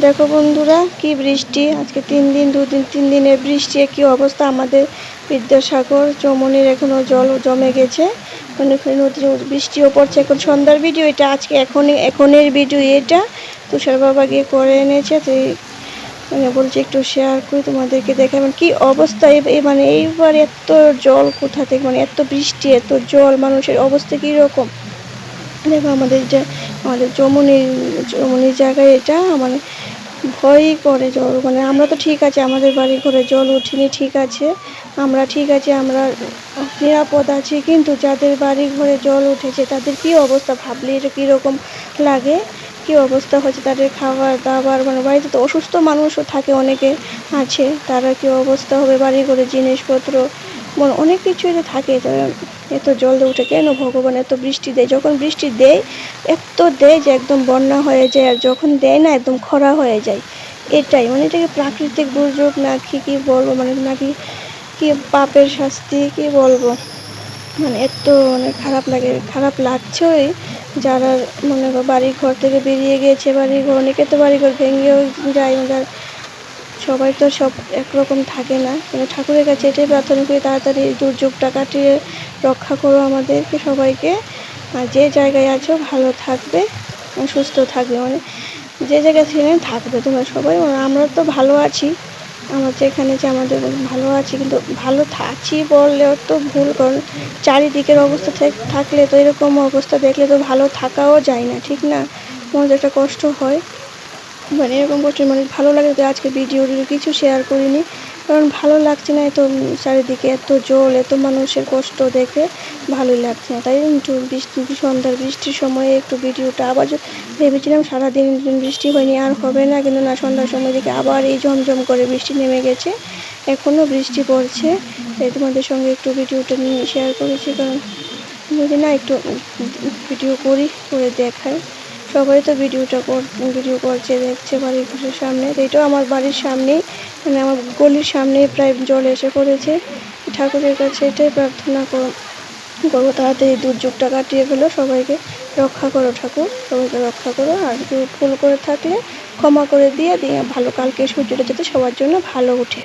দেখো বন্ধুরা, কি বৃষ্টি। আজকে তিন দিন দুদিন তিন দিনের বৃষ্টি। কি অবস্থা আমাদের বিদ্যাসাগর চমনির এখনও জল জমে গেছে। মানে নদীর বৃষ্টিও পড়ছে। এখন সন্ধ্যার ভিডিও এটা, আজকে এখনই, এখনের ভিডিও এটা। তুষার বাবা গিয়ে করে এনেছে, তো মানে বলছি একটু শেয়ার করি তোমাদেরকে দেখাবেন। কি অবস্থা এ- এ মানে এইবার এত জল কোথা থেকে মানে এত বৃষ্টি, এত জল, মানুষের অবস্থা কী রকম? দেখো আমাদের যে আমাদের যমুনির যমুনির জায়গায় এটা মানে ভয়ই করে জল। মানে আমরা তো ঠিক আছে, আমাদের বাড়ি ঘরে জল উঠিনি ঠিক আছে। আমরা ঠিক আছে, আমরা নিরাপদ আছি, কিন্তু যাদের বাড়ি ঘরে জল উঠেছে, তাদের কি অবস্থা? ভাবলে এটা কীরকম লাগে, কি অবস্থা হচ্ছে? তাদের খাবার দাবার মানে বাড়িতে তো অসুস্থ মানুষও থাকে অনেকে আছে, তারা কি অবস্থা হবে? বাড়ি ঘরে জিনিসপত্র মানে অনেক কিছুই তো থাকে। এত জল উঠে কেন ভগবান এত বৃষ্টি দেয়? যখন বৃষ্টি দেয়, এত দেয় যে একদম বন্যা হয়ে যায় আর যখন দেয় না, একদম খরা হয়ে যায়। এটাই মানে এটাকে প্রাকৃতিক দুর্যোগ নাকি কি বলব? মানে নাকি কি পাপের শাস্তি, কি বলব? মানে এত মানে খারাপ লাগে, খারাপ লাগছেই। যারা মনে করো বাড়ি ঘর থেকে বেরিয়ে গিয়েছে বাড়ি ঘর অনেকে তো বাড়ি ঘর ভেঙেও যায় মানে যার সবাই তো সব একরকম থাকে না। মানে ঠাকুরের কাছে এটাই প্রার্থনা করি, তাড়াতাড়ি দুর্যোগটা কাটিয়ে রক্ষা করো আমাদেরকে সবাইকে। আর যে জায়গায় আছো, ভালো থাকবে সুস্থ থাকবে। মানে যে জায়গায় ছিলেন থাকবে তোমরা সবাই। মানে আমরা তো ভালো আছি। আমার যেখানে যে আমাদের ভালো আছি, কিন্তু ভালো আছি বললেও তো ভুল, কারণ চারিদিকের অবস্থা থাক- থাকলে তো এরকম অবস্থা দেখলে তো ভালো থাকাও যায় না, ঠিক না? মনে একটা কষ্ট হয়। মানে এরকম কষ্ট মানে ভালো লাগে আজকে ভিডিও কিছু শেয়ার করিনি। কারণ ভালো লাগছে না এত চারিদিকে, এত জল, এত মানুষের কষ্ট দেখে ভালোই লাগছে না। তাই একটু বৃষ্টি, সন্ধ্যার বৃষ্টির সময়ে একটু ভিডিওটা আবার ভেবেছিলাম সারাদিন বৃষ্টি হয়নি, আর হবে না। কিন্তু না, সন্ধ্যার সময় দিকে আবার এই ঝমঝম করে বৃষ্টি নেমে গেছে। এখনও বৃষ্টি পড়ছে। তাই তোমাদের সঙ্গে একটু ভিডিওটা নিয়ে শেয়ার করেছি। কারণ যদি না একটু ভিডিও করি, করে দেখাই। সবাই তো ভিডিওটা ভিডিও করছে, দেখছে বাড়ির ঘরের সামনে। তো এটাও আমার বাড়ির সামনেই মানে আমার গলির সামনেই প্রায় জল এসে পড়েছে। ঠাকুরের কাছে এটাই প্রার্থনা কর, করব, তাড়াতাড়ি দুর্যোগটা কাটিয়ে ফেলো সবাইকে। রক্ষা করো ঠাকুর, সবাইকে রক্ষা করো। আর কেউ ভুল করে থাকলে ক্ষমা করে দিয়ে দিয়ে, ভালো কালকে সূর্যটা যাতে সবার জন্য ভালো ওঠে।